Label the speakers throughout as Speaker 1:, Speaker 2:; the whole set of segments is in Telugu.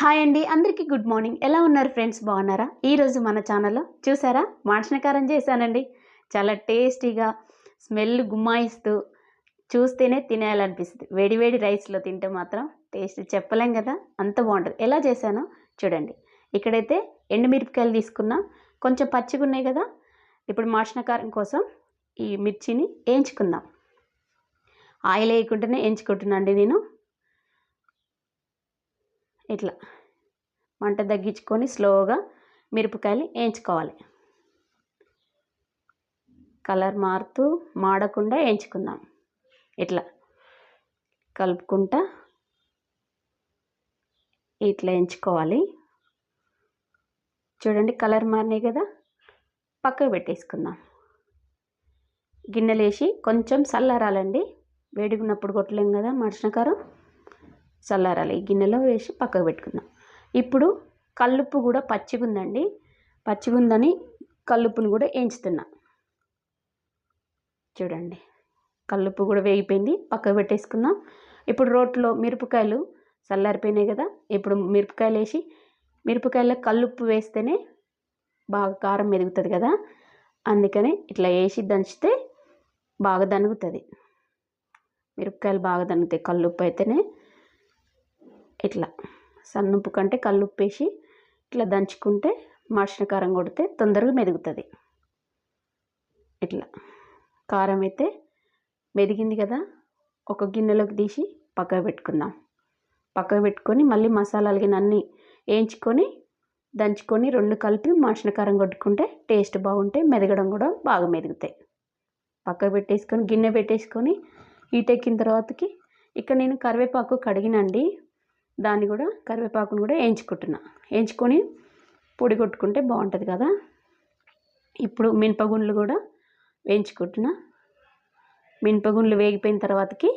Speaker 1: హాయ్ అండి అందరికీ గుడ్ మార్నింగ్. ఎలా ఉన్నారు ఫ్రెండ్స్? బాగున్నారా? ఈరోజు మన ఛానల్లో చూసారా? మాంసనకారం చేశానండి. చాలా టేస్టీగా స్మెల్ గుమ్మాయిస్తూ చూస్తేనే తినేయాలనిపిస్తుంది. వేడి వేడి రైస్లో తింటే మాత్రం టేస్ట్ చెప్పలేం కదా? అంత బాగుంటుంది. ఎలా చేశానో చూడండి. ఇక్కడైతే ఎండుమిరపకాయలు తీసుకున్నా. కొంచెం పచ్చిగా ఉన్నాయి కదా? ఇప్పుడు మాంసనకారం కోసం ఈ మిర్చిని వేయించుకుందాం. ఆయిల్ వేయకుండానే వేయించుకుంటున్నాను అండి నేను. ఇట్లా మంట తగ్గించుకొని స్లోగా మిరపకాయలు వేయించుకోవాలి. కలర్ మారుతూ మాడకుండా వేయించుకుందాం. ఇట్లా కలుపుకుంటా ఇట్లా వేయించుకోవాలి. చూడండి కలర్ మారినాయి కదా పక్కకు పెట్టేసుకుందాం. గిన్నెలు వేసి కొంచెం చల్లారాలండి. వేడిగున్నప్పుడు కొట్టలేం కదా మర్చినకారం చల్లారాలి. ఈ గిన్నెలో వేసి పక్కకు పెట్టుకుందాం. ఇప్పుడు కల్లుప్పు కూడా పచ్చిగుందండి. పచ్చిగుందని కల్లుప్పును కూడా వేయించుతున్నా చూడండి. కల్లుప్పు కూడా వేగిపోయింది. పక్కకు పెట్టేసుకుందాం. ఇప్పుడు రోట్లో మిరపకాయలు చల్లారిపోయినాయి కదా. ఇప్పుడు మిరపకాయలు వేసి మిరపకాయలో కల్లుప్పు వేస్తేనే బాగా కారం మెరుగుతుంది కదా. అందుకని ఇట్లా వేసి దంచితే బాగా దనుగుతుంది. మిరపకాయలు బాగా దనుగుతాయి. కల్లుప్పు అయితేనే ఇట్లా సన్నుప్పు కంటే కల్లుప్పు వేసి ఇట్లా దంచుకుంటే మాసిన కారం కొడితే తొందరగా మెదుగుతుంది. ఇట్లా. కారం అయితే మెదిగింది కదా ఒక గిన్నెలోకి తీసి పక్కకు పెట్టుకుందాం. పక్కకు పెట్టుకొని మళ్ళీ మసాలాలు అన్నీ వేయించుకొని దంచుకొని రెండు కలిపి మాసిన కారం కొట్టుకుంటే టేస్ట్ బాగుంటే మెదగడం కూడా బాగా మెదుగుతాయి. పక్కకు పెట్టేసుకొని గిన్నె పెట్టేసుకొని హీట్ ఎక్కిన తర్వాతకి ఇక్కడ నేను కరివేపాకు కడిగినండి. దాన్ని కూడా కరివేపాకును కూడా వేయించుకుంటున్నా. వేయించుకొని పొడి కొట్టుకుంటే బాగుంటుంది కదా. ఇప్పుడు మినపగుండ్లు కూడా వేయించుకుంటున్నా. మినపగుండ్లు వేగిపోయిన తర్వాతకి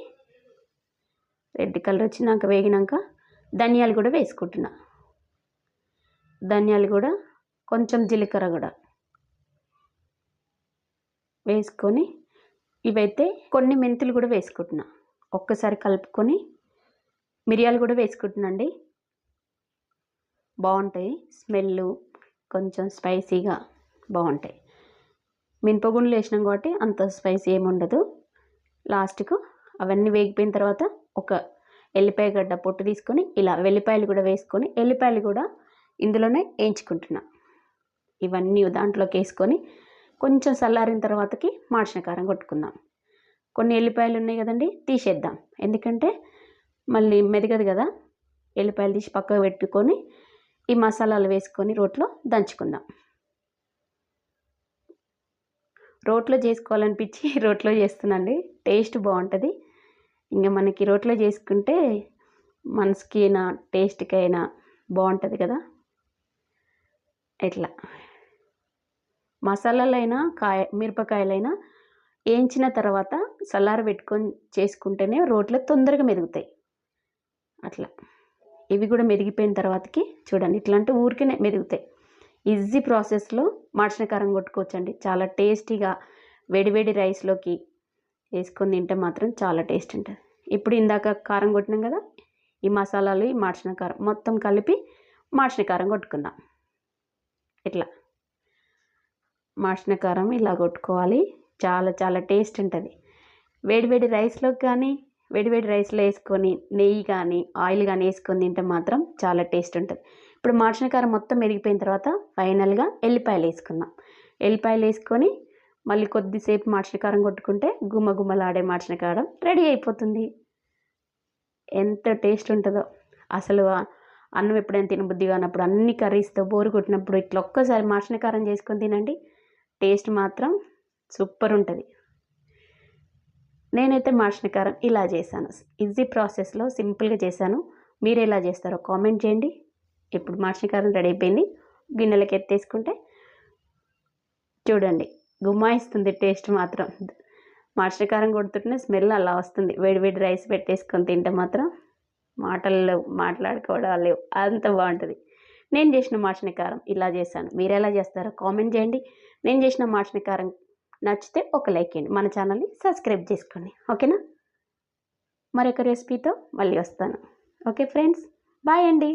Speaker 1: రెడ్ కలర్ వచ్చినాక వేగినాక ధనియాలు కూడా వేసుకుంటున్నా. ధనియాలు కూడా కొంచెం జీలకర్ర కూడా వేసుకొని ఇవైతే కొన్ని మెంతులు కూడా వేసుకుంటున్నా. ఒక్కసారి కలుపుకొని మిరియాలు కూడా వేసుకుంటున్నాండి బాగుంటాయి. స్మెల్ కొంచెం స్పైసీగా బాగుంటాయి. మినపగుండ్లు వేసినాం కాబట్టి అంత స్పైసీ ఏమి ఉండదు. లాస్ట్కు అవన్నీ వేగిపోయిన తర్వాత ఒక ఎల్లిపాయ గడ్డ పొట్టు తీసుకొని ఇలా వెల్లిపాయలు కూడా వేసుకొని ఎల్లిపాయలు కూడా ఇందులోనే వేయించుకుంటున్నా. ఇవన్నీ దాంట్లోకి వేసుకొని కొంచెం చల్లారిన తర్వాతకి మాడిన కారం కొట్టుకుందాం. కొన్ని ఎల్లిపాయలు ఉన్నాయి కదండి తీసేద్దాం. ఎందుకంటే మళ్ళీ మెదగదు కదా. ఎల్లిపాయలు తీసి పక్కకు పెట్టుకొని ఈ మసాలాలు వేసుకొని రోట్లో దంచుకుందాం. రోట్లో చేసుకోవాలనిపించి రోట్లో చేస్తున్నాండి టేస్ట్ బాగుంటుంది. ఇంకా మనకి రోట్లో చేసుకుంటే మనసుకి అయినా టేస్ట్కి అయినా బాగుంటుంది కదా. ఇట్లా మసాలాలైనా కాయ మిరపకాయలైనా వేయించిన తర్వాత చల్లార పెట్టుకొని చేసుకుంటేనే రోట్లో తొందరగా మెరుగుతాయి అట్లా. ఇవి కూడా మెరిగిపోయిన తర్వాతకి చూడండి ఇట్లా అంటే ఊరికనే మెరుగుతాయి. ఈజీ ప్రాసెస్లో మాడిన కారం కొట్టుకోవచ్చండి. చాలా టేస్టీగా వేడివేడి రైస్లోకి వేసుకొని తింటే మాత్రం చాలా టేస్ట్ ఉంటుంది. ఇప్పుడు ఇందాక కారం కొట్టినాం కదా ఈ మసాలాలు ఈ మాడిన కారం మొత్తం కలిపి మాడిన కారం కొట్టుకుందాం. ఇట్లా. మాడిన కారం ఇలా కొట్టుకోవాలి. చాలా చాలా టేస్ట్ ఉంటుంది. వేడివేడి రైస్లోకి కానీ వేడివేడి రైస్లో వేసుకొని నెయ్యి కానీ ఆయిల్ కానీ వేసుకొని తింటే మాత్రం చాలా టేస్ట్ ఉంటుంది. ఇప్పుడు మాడిన కారం మొత్తం మెరిగిపోయిన తర్వాత ఫైనల్గా ఎల్లిపాయలు వేసుకుందాం. ఎల్లిపాయలు వేసుకొని మళ్ళీ కొద్దిసేపు మాడిన కారం కొట్టుకుంటే గుమ్మ గుమ్మలాడే మాడిన కారం రెడీ అయిపోతుంది. ఎంత టేస్ట్ ఉంటుందో. అసలు అన్నం ఎప్పుడైనా తినబుద్ధి కానప్పుడు అన్ని కర్రీస్తో బోరు కొట్టినప్పుడు ఇట్లా ఒక్కసారి మాడిన కారం చేసుకొని తినండి. టేస్ట్ మాత్రం సూపర్ ఉంటుంది. నేనైతే మాషణకారం కారం ఇలా చేశాను. ఈజీ ప్రాసెస్లో సింపుల్గా చేశాను. మీరు ఎలా చేస్తారో కామెంట్ చేయండి. ఇప్పుడు మాషణకారం రెడీ అయిపోయింది. గిన్నెలకి ఎత్తేసుకుంటే చూడండి గుమ్మాయిస్తుంది టేస్ట్ మాత్రం. మాషణకారం కారం కొడుతుంటే స్మెల్ అలా వస్తుంది. వేడి వేడి రైస్ పెట్టేసుకొని తింటే మాత్రం మాటల్లో మాట్లాడుకోవడం లేవు. అంత బాగుంటుంది. నేను చేసిన మాషణకారం ఇలా చేశాను. మీరు ఎలా చేస్తారో కామెంట్ చేయండి. నేను చేసిన మాషణకారం నచ్చితే ఒక లైక్ ఇవ్వండి మన ఛానల్ని సబ్స్క్రైబ్ చేసుకోండి. ఓకేనా? మరొక రెసిపీతో మళ్ళీ వస్తాను. ఓకే ఫ్రెండ్స్ బాయ్ అండి.